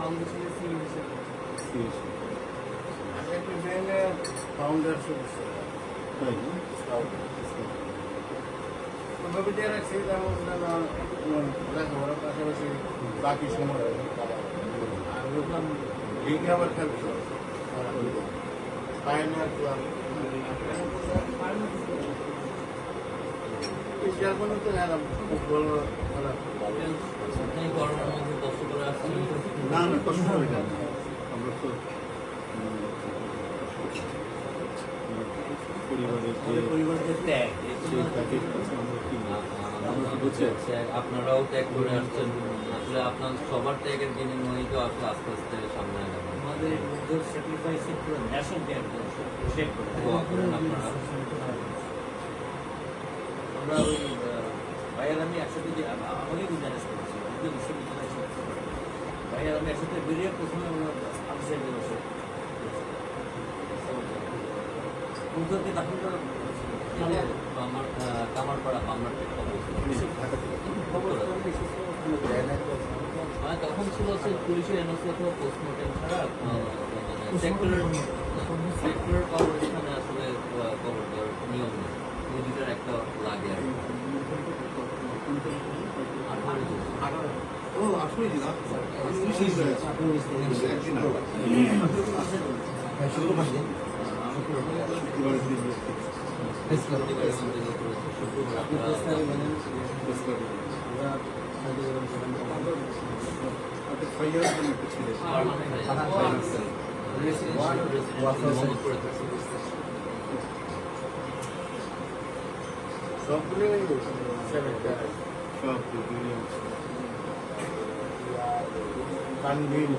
ফাউন্ডেশনের সিইও হিসেবে আগে প্রেসিডেন্টে ফাউন্ডার সদস্য? ওইভাবে দিয়ে রাখছি যেমন লেখাপড়ার পাশাপাশি বাকি সময় আর দেখলাম লিগে আবার খেলতো পাইনার ক্লাব এশিয়ার কোনো তো এরকম ফুটবল খেলা গরমের মধ্যে কষ্ট না না কষ্ট হবে না আমরা তো পরিবারের যে পরিবারের ত্যাগ সেই আমরা কি না? আমরা বুঝতে পারছি, আপনারাও ত্যাগ করে আসছেন। আসলে আপনার সবার ত্যাগের বিনিময়ে তো আসলে আস্তে আস্তে সামনে আগাবেন আমাদের স্যাক্রিফাইস পুরো ন্যাশন ত্যাগ করেন আপনারা। আমরা ওই ভাইয়ার আমি একসাথে আমাকে গুজারিশ করেছি। বিশ্ববিদ্যালয় কামারপাড়া খবর ঢাকা থেকে খবর তো বেশি তো ওখানে যায় না তো। মানে তখন ছিল হচ্ছে পুলিশের এনওসি অথবা পোস্টমর্টেম ছাড়া সেকুলার সেকুলার কবর এখানে আসলে ও আসলে জি না আমি উনিশ হয়ে আছি। একদিন আগে। এবারে দিন বৃহস্পতি। পরিবারের মধ্যে যে করেছে, শুক্রবার আপনারা আপনার ফাইয়ার জন্য একটা ছেলে ছিল। সবগুলোই সেভেন্টার সব দুজনেই আছে। তানভীর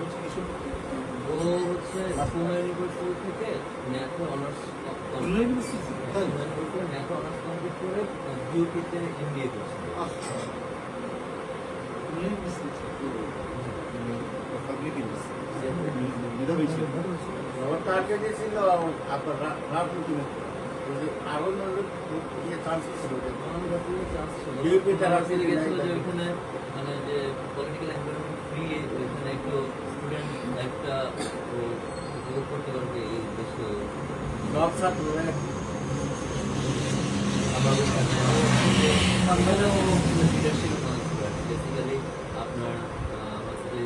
ও হচ্ছে খুলনা ইউনিভার্সিটি থেকে ন্যাথে অনার্স? ন্যাথে অনার্স কমপ্লিট করে বিউপিতে এমবিএ করছে আচ্ছা। Public university. মেধাবী ছিল। আমার টার্গেট ছিল আপনার রাজনীতি আরও চান্স ছিল বিউপি তারা চান্স গেছিল যে ওইখানে মানে যে পলিটিক্যাল এনভায়রনমেন্ট ফ্রি ওইখানে একটু স্টুডেন্ট একটা উপভোগ করতে পারবে এই দেশে সব ছাত্র আমার বেসিক্যালি আপনার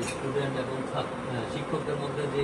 স্টুডেন্ট এবং শিক্ষকদের মধ্যে যে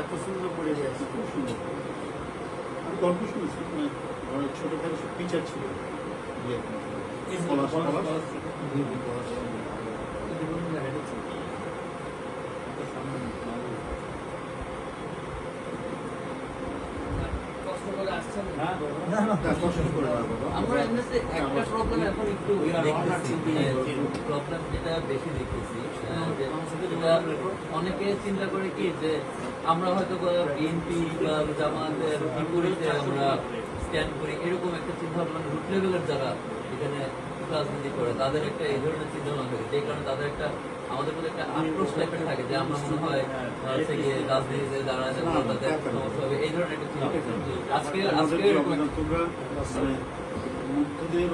এত সুন্দর পরিবেশ খুব সুন্দর। আমি গল্প শুনেছি মানে আমার ছোট সব টিচার ছিল ইয়ে, পলাশ পলাশ কষ্ট করে আসছেন তা কষ্ট করে না বাবা অনেকে চিন্তা করে কি যে আমরা হয়তো বিএনপি বা জামাতের বিপরীতে আমরা স্ট্যান্ড করি এরকম একটা চিন্তা ভাবনা রুট লেভেলের যারা এখানে রাজনীতি করে তাদের একটা এই ধরনের চিন্তা ভাবনা থাকে যে কারণে তাদের একটা আমাদের মধ্যে একটা আক্রোশ টাইপের থাকে যে আমরা মনে হয় হচ্ছে গিয়ে রাজনীতিতে দাঁড়ায় তাদের সমস্যা হবে এই ধরনের একটা চিন্তা আজকে আজকে মানে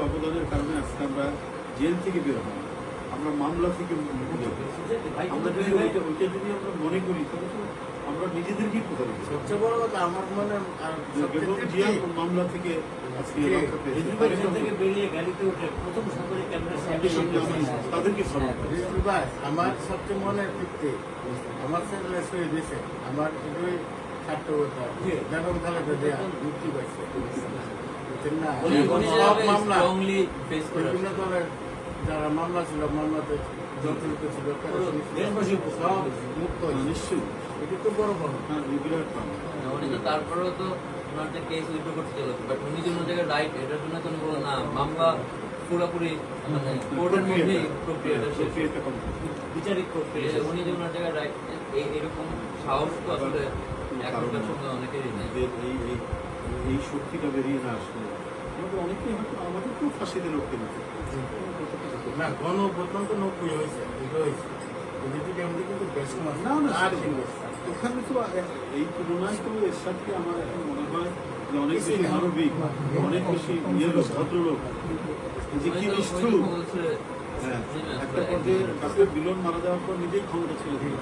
অবদানের কারণে আজকে আমরা জেল থেকে বের হই আমরা মামলা থেকে আমরা যদি ওইটা ওইটা যদি আমরা মনে করি তাহলে তো আমরা নিজেদেরকেই প্রতারিত সবচেয়ে বড় কথা আমার মনে মামলা থেকে তাদেরকে ভাই আমার সবচেয়ে মনে তৃপ্তি। আমার ছেলে শহীদ হয়েছে আমার এটাই ছাত্র কথা বেগম খালেদা জিয়া মুক্তি পাইছে। না? মামলা। বিভিন্ন দলের যারা মামলা ছিল মামলাতে জড়িত ছিল দেশবাসী সব মুক্ত নিশ্চয়ই এটা তো বড় বড় হ্যাঁ বিরাট তো তারপরেও তো ওনার যে কেস উইথড্র করতে চলেছে বাট উনি যে ওনার জায়গায় রাইট এটার জন্য তো বললেন না মামলা পুরোপুরি মানে কোর্টের মধ্যেই প্রক্রিয়াটা শেষ। প্রক্রিয়াটা বিচারিক প্রক্রিয়া। উনি যে ওনার জায়গায় রাইট এরকম সাহস তো আসলে এখনকার সময় অনেকেরই নেই। যে এই এই এই শক্তিটা বেরিয়ে না আসলে। আমাদের অনেকেই হয়তো আমাদেরকেও ফাঁসিতে লোককে নিতে না গণ অভ্যুত্থান তো নব্বই হয়েছে হয়েছে। এদিকে আমাদের কিন্তু বেশ মাস না না আর তিন বছর। ওখানে তো এই তুলনায় তো এর সাথে আমার এখন মনে হয় যে অনেক বেশি মানবিক অনেক বেশি ইয়ে ভদ্রলোক। যে কি নিষ্ঠুর। হ্যাঁ একটা পর্যায়ে কাছে বিলন মারা যাওয়ার পর নিজেই ক্ষমতা ছিল দিল।